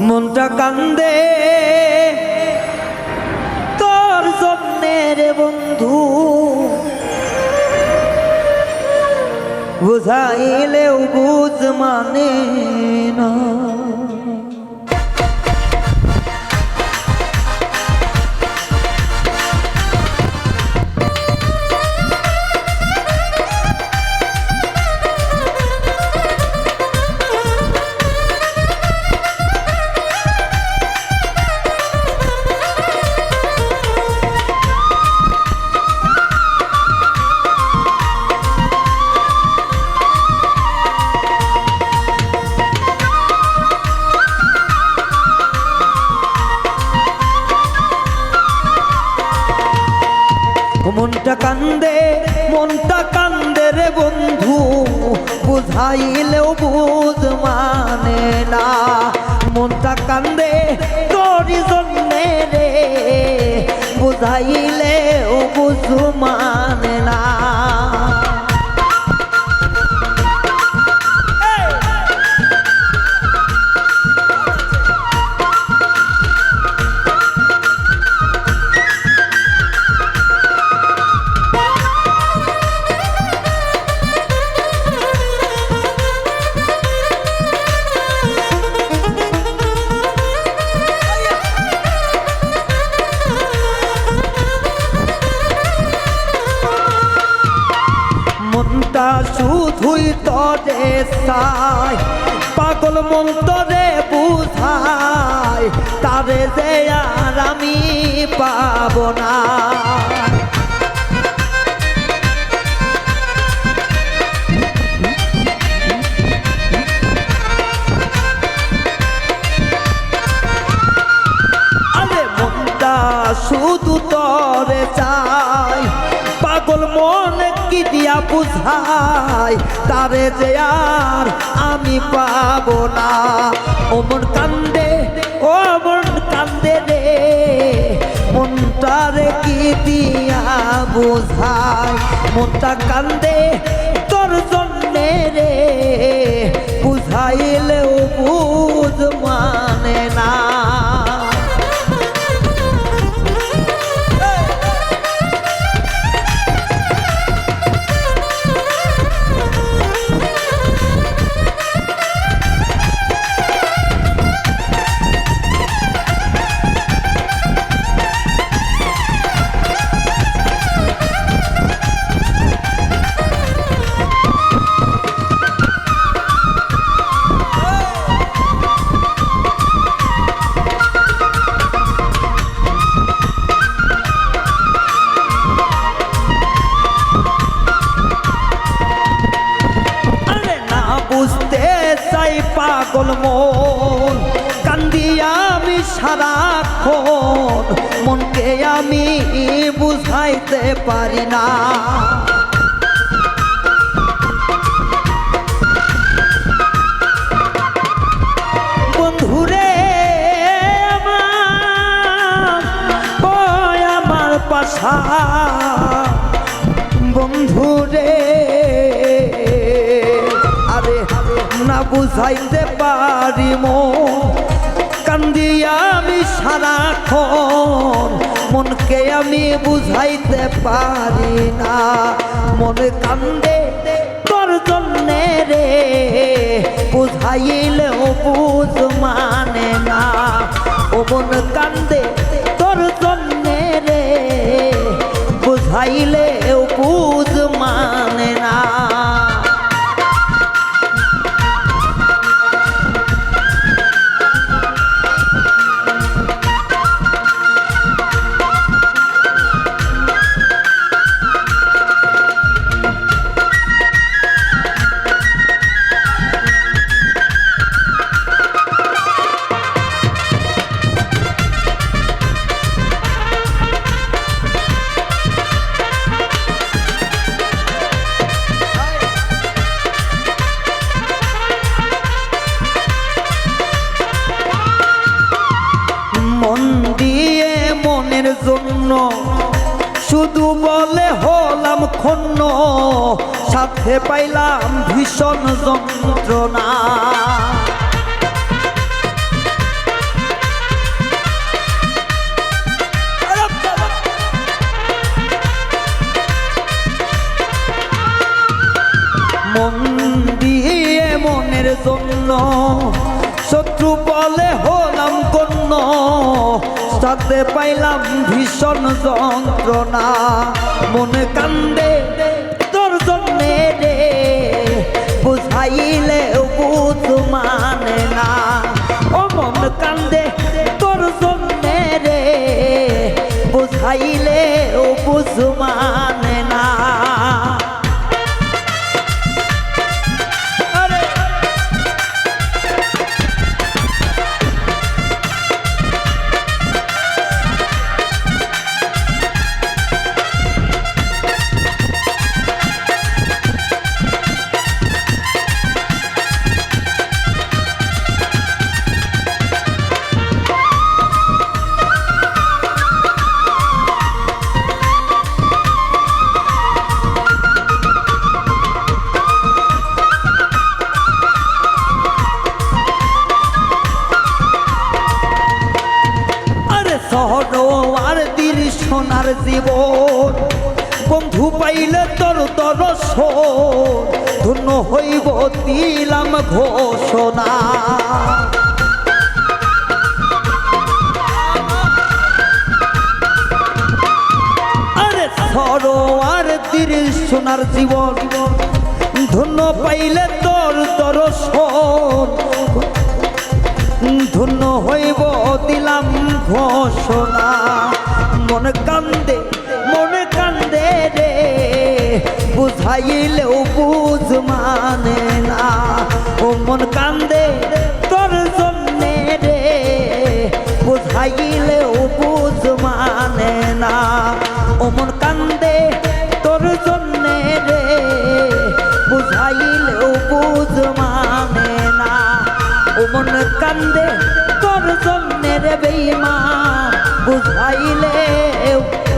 মনটা কান্দে। তোর জন্যে রে বন্ধু। বুঝাইলেও বুঝ মানে না। বুঝাইলেও বুধ মানে না। মনটা কান্দে তোরই জন্যে রে। বুঝাইলেও বুঝ মানে না। শুধুই সাই পাগল মন্ত্রে বুঝায় তারে যে আর আমি পাব না। বুঝাই তারে যে আর আমি পাব না। অমন কান্দে অমন কান্দে রে, মনটারে কি দিয়া বোঝায়? মনটা কান্দে পাগল মন। কান্দি আমি সারাক্ষণ। মনকে আমি বুঝাইতে পারি না। বুঝাইতে পারি মো কান্দিয়া আমি সারাক্ষণ, মনকে আমি বুঝাইতে পারি না। মনে কান্দে তোর জন্যে রে, বুঝাইলেও বুঝ মানে না। ও মন কান্দে তোর জন্যে রে, বুঝাইলেও বুঝ ধন্য শুধু বলে হলাম খন্য সাথে পাইলাম ভীষণ যন্ত্রণা। মন দিয়ে মনের জন্য সাথে পাইলাম ভীষণ যন্ত্রণা। মনে কান্দে তোর জন্যে রে বুঝাইলে বুঝ মানে না। ও মন কান্দে তোর জন্যে রে বুঝাইলে বুঝ মানে না। শহর আর দিন সোনার জীবন। বন্ধু পাইলে তোর দর্শন ধন্য হইব দিলাম ঘোষণা। আরে সরোয়ার তীর সোনার জীবন। ধন্য পাইলে তোর দর্শন ধন্য হইব ঘোষণা মনে কান্দে মনে কান্দে রে। বুঝাইলেও বুঝ মানে না। ও মন কান্দে তোর জন্যে রে। বুঝাইলেও বুঝ মানে না। ও মন কান্দে তোর জন্যে রে। বুঝাইলেও বুঝ মানে না। ও মন কান্দে তোর জন্যে রে বেইমান বুঝাইলে বুঝ মানে